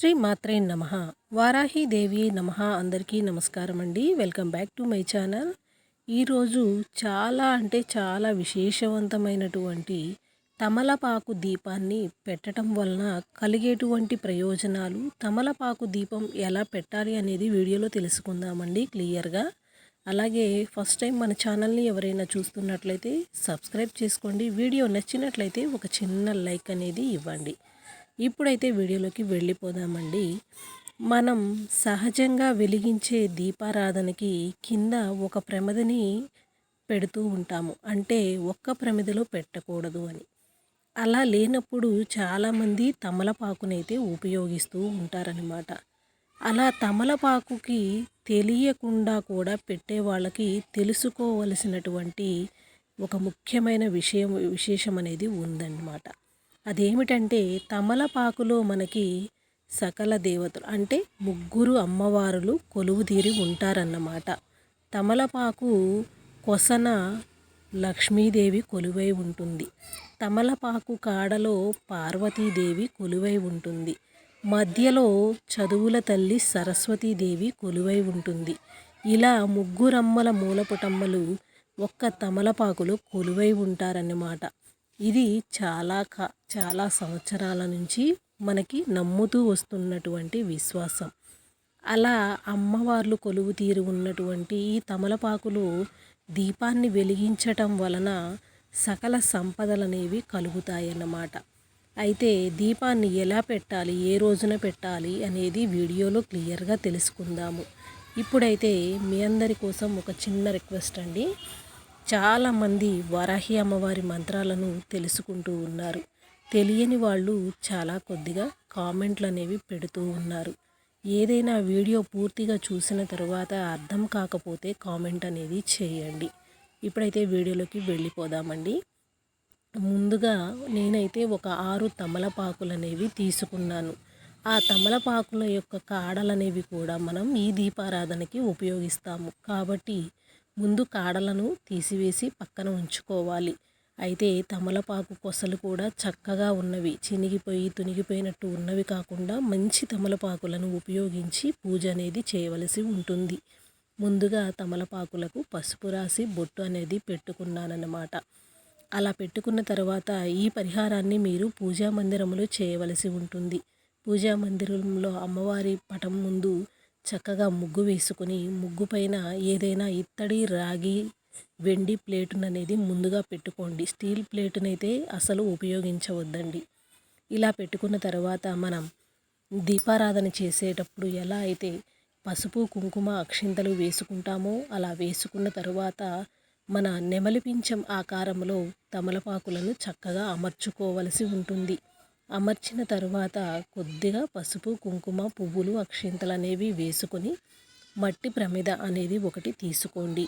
శ్రీ మాత్రే నమ. వారాహి దేవి నమ. అందరికీ నమస్కారం అండి welcome back to my channel. ఈరోజు చాలా అంటే చాలా విశేషవంతమైనటువంటి తమలపాకు దీపాన్ని పెట్టడం వలన కలిగేటువంటి ప్రయోజనాలు తమలపాకు దీపం ఎలా పెట్టాలి అనేది వీడియోలో తెలుసుకుందామండి క్లియర్గా. అలాగే ఫస్ట్ టైం మన ఛానల్ని ఎవరైనా చూస్తున్నట్లయితే సబ్స్క్రైబ్ చేసుకోండి. వీడియో నచ్చినట్లయితే ఒక చిన్న లైక్ అనేది ఇవ్వండి. ఇప్పుడైతే వీడియోలోకి వెళ్ళిపోదామండి. మనం సహజంగా వెలిగించే దీపారాధనకి కింద ఒక ప్రమిదని పెడుతూ ఉంటాము. అంటే ఒక్క ప్రమిదలో పెట్టకూడదు అని. అలా లేనప్పుడు చాలామంది తమలపాకునైతే ఉపయోగిస్తూ ఉంటారనమాట అలా తమలపాకుకి తెలియకుండా కూడా పెట్టే వాళ్ళకి తెలుసుకోవలసినటువంటి ఒక ముఖ్యమైన విషయం విశేషం అనేది ఉందన్నమాట. అదేమిటంటే తమలపాకులో మనకి సకల దేవతలు అంటే ముగ్గురు అమ్మవారులు కొలువు తీరి ఉంటారన్నమాట. తమలపాకు కొసన లక్ష్మీదేవి కొలువై ఉంటుంది. తమలపాకు కాడలో పార్వతీదేవి కొలువై ఉంటుంది. మధ్యలో చదువుల తల్లి సరస్వతీదేవి కొలువై ఉంటుంది. ఇలా ముగ్గురమ్మల మూలపుటమ్మలు ఒక్క తమలపాకులో కొలువై ఉంటారన్నమాట. ఇది చాలా కా చాలా సంవత్సరాల నుంచి మనకి నమ్ముతూ వస్తున్నటువంటి విశ్వాసం. అలా అమ్మవార్లు కొలువు తీరు ఉన్నటువంటి ఈ తమలపాకులు దీపాన్ని వెలిగించటం వలన సకల సంపదలనేవి కలుగుతాయన్నమాట. అయితే దీపాన్ని ఎలా పెట్టాలి ఏ రోజున పెట్టాలి అనేది వీడియోలో క్లియర్గా తెలుసుకుందాము. ఇప్పుడైతే మీ అందరి కోసం ఒక చిన్న రిక్వెస్ట్ అండి. చాలామంది వారాహి అమ్మవారి మంత్రాలను తెలుసుకుంటూ ఉన్నారు. తెలియని వాళ్ళు చాలా కొద్దిగా కామెంట్లు అనేవి పెడుతూ ఉన్నారు. ఏదైనా వీడియో పూర్తిగా చూసిన తర్వాత అర్థం కాకపోతే కామెంట్ అనేది చేయండి. ఇప్పుడైతే వీడియోలోకి వెళ్ళిపోదామండి. ముందుగా నేనైతే ఒక ఆరు తమలపాకులు అనేవి తీసుకున్నాను. ఆ తమలపాకుల యొక్క కాడలనేవి కూడా మనం ఈ దీపారాధనకి ఉపయోగిస్తాము. కాబట్టి ముందు కాడలను తీసివేసి పక్కన ఉంచుకోవాలి. అయితే తమలపాకు కొసలు కూడా చక్కగా ఉన్నవి. చినిగిపోయి తునిగిపోయినట్టు ఉన్నవి కాకుండా మంచి తమలపాకులను ఉపయోగించి పూజ అనేది చేయవలసి ఉంటుంది. ముందుగా తమలపాకులకు పసుపు రాసి బొట్టు అనేది పెట్టుకున్నానన్నమాట. అలా పెట్టుకున్న తర్వాత ఈ పరిహారాన్ని మీరు పూజా మందిరంలో చేయవలసి ఉంటుంది. పూజా మందిరంలో అమ్మవారి పటం ముందు చక్కగా ముగ్గు వేసుకొని ముగ్గు పైన ఏదైనా ఇత్తడి రాగి వెండి ప్లేటును అనేది ముందుగా పెట్టుకోండి. స్టీల్ ప్లేటునైతే అసలు ఉపయోగించవద్దండి. ఇలా పెట్టుకున్న తర్వాత మనం దీపారాధన చేసేటప్పుడు ఎలా అయితే పసుపు కుంకుమ అక్షింతలు వేసుకుంటామో అలా వేసుకున్న తర్వాత మన నెమలిపించం ఆకారంలో తమలపాకులను చక్కగా అమర్చుకోవలసి ఉంటుంది. అమర్చిన తర్వాత కొద్దిగా పసుపు కుంకుమ పువ్వులు అక్షింతలు అనేవి వేసుకొని మట్టి ప్రమిద అనేది ఒకటి తీసుకోండి.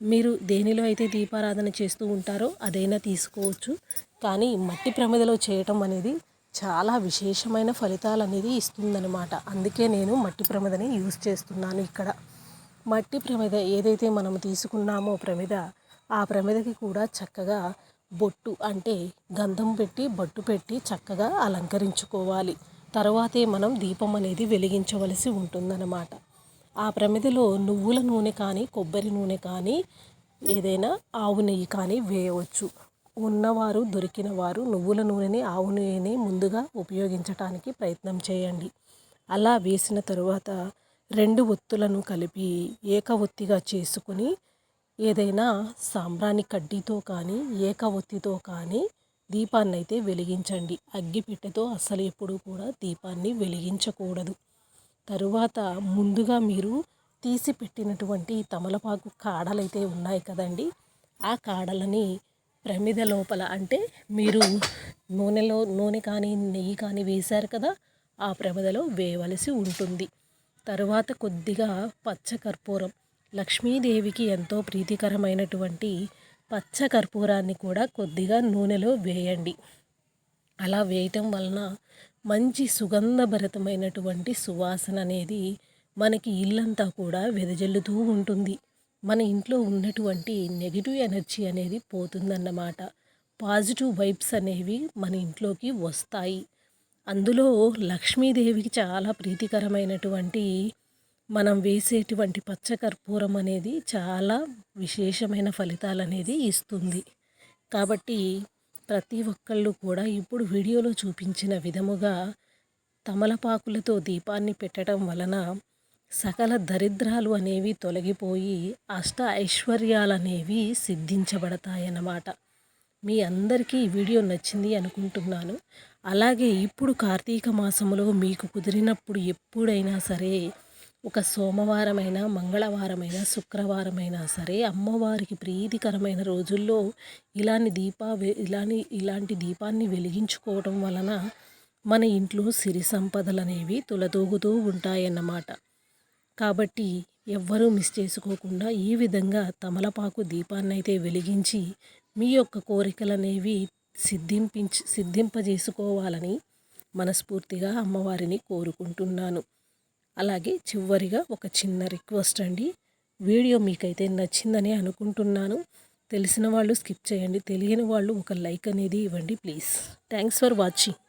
మీరు దేనిలో అయితే దీపారాధన చేస్తూ ఉంటారో అదైనా తీసుకోవచ్చు. కానీ మట్టి ప్రమిదలో చేయటం అనేది చాలా విశేషమైన ఫలితాలు అనేది ఇస్తుందనమాట అందుకే నేను మట్టి ప్రమిదని యూజ్ చేస్తున్నాను ఇక్కడ. మట్టి ప్రమిద ఏదైతే మనం తీసుకున్నామో ప్రమిద ఆ ప్రమిదకి కూడా చక్కగా బొట్టు అంటే గంధం పెట్టి బొట్టు పెట్టి చక్కగా అలంకరించుకోవాలి. తర్వాతే మనం దీపం అనేది వెలిగించవలసి ఉంటుందన్నమాట. ఆ ప్రమిదిలో నువ్వుల నూనె కానీ కొబ్బరి నూనె కానీ ఏదైనా ఆవు నెయ్యి కానీ వేయవచ్చు. ఉన్నవారు దొరికిన వారు నువ్వుల నూనెని ఆవు నూనెని ముందుగా ఉపయోగించటానికి ప్రయత్నం చేయండి. అలా వేసిన తరువాత రెండు ఒత్తులను కలిపి ఏక ఒత్తిగా చేసుకుని ఏదైనా సాంబ్రాణి కడ్డీతో కానీ ఏక ఒత్తితో కానీ దీపాన్ని అయితే వెలిగించండి అగ్గిపెట్టెతో అస్సలు ఎప్పుడూ కూడా దీపాన్ని వెలిగించకూడదు. తరువాత ముందుగా మీరు తీసి పెట్టినటువంటి తమలపాకు కాడలైతే ఉన్నాయి కదండి. ఆ కాడలని ప్రమిద లోపల అంటే మీరు నూనెలో నూనె కానీ నెయ్యి కానీ వేశారు కదా ఆ ప్రమిదలో వేయవలసి ఉంటుంది. తరువాత కొద్దిగా పచ్చకర్పూరం లక్ష్మీదేవికి ఎంతో ప్రీతికరమైనటువంటి పచ్చ కర్పూరాన్ని కూడా కొద్దిగా నూనెలో వేయండి. అలా వేయటం వలన మంచి సుగంధభరితమైనటువంటి సువాసన అనేది మనకి ఇల్లంతా కూడా వెదజల్లుతూ ఉంటుంది. మన ఇంట్లో ఉన్నటువంటి నెగిటివ్ ఎనర్జీ అనేది పోతుందన్నమాట. పాజిటివ్ వైబ్స్ అనేవి మన ఇంట్లోకి వస్తాయి. అందులో లక్ష్మీదేవికి చాలా ప్రీతికరమైనటువంటి మనం వేసేటువంటి పచ్చకర్పూరం అనేది చాలా విశేషమైన ఫలితాలు అనేది ఇస్తుంది. కాబట్టి ప్రతి ఒక్కళ్ళు కూడా ఇప్పుడు వీడియోలో చూపించిన విధముగా తమలపాకులతో దీపాన్ని పెట్టడం వలన సకల దరిద్రాలు అనేవి తొలగిపోయి అష్ట ఐశ్వర్యాలు అనేవి సిద్ధించబడతాయన్నమాట. మీ అందరికీ ఈ వీడియో నచ్చింది అనుకుంటున్నాను. అలాగే ఇప్పుడు కార్తీక మాసంలో మీకు కుదిరినప్పుడు ఎప్పుడైనా సరే ఒక సోమవారమైనా మంగళవారమైనా శుక్రవారమైనా సరే అమ్మవారికి ప్రీతికరమైన రోజుల్లో ఇలాంటి దీపా ఇలాని ఇలాంటి దీపాన్ని వెలిగించుకోవడం వలన మన ఇంట్లో సిరి సంపదలు అనేవి తులతూగుతూ ఉంటాయన్నమాట. కాబట్టి ఎవ్వరూ మిస్ చేసుకోకుండా ఈ విధంగా తమలపాకు దీపాన్ని అయితే వెలిగించి మీ యొక్క కోరికలు అనేవి సిద్ధింపించి సిద్ధింపజేసుకోవాలని మనస్ఫూర్తిగా అమ్మవారిని కోరుకుంటున్నాను. అలాగే చివరిగా ఒక చిన్న రిక్వెస్ట్ అండి. వీడియో మీకైతే నచ్చిందని అనుకుంటున్నాను. తెలిసిన వాళ్ళు స్కిప్ చేయండి. తెలియని వాళ్ళు ఒక లైక్ అనేది ఇవ్వండి ప్లీజ్. Thanks for watching.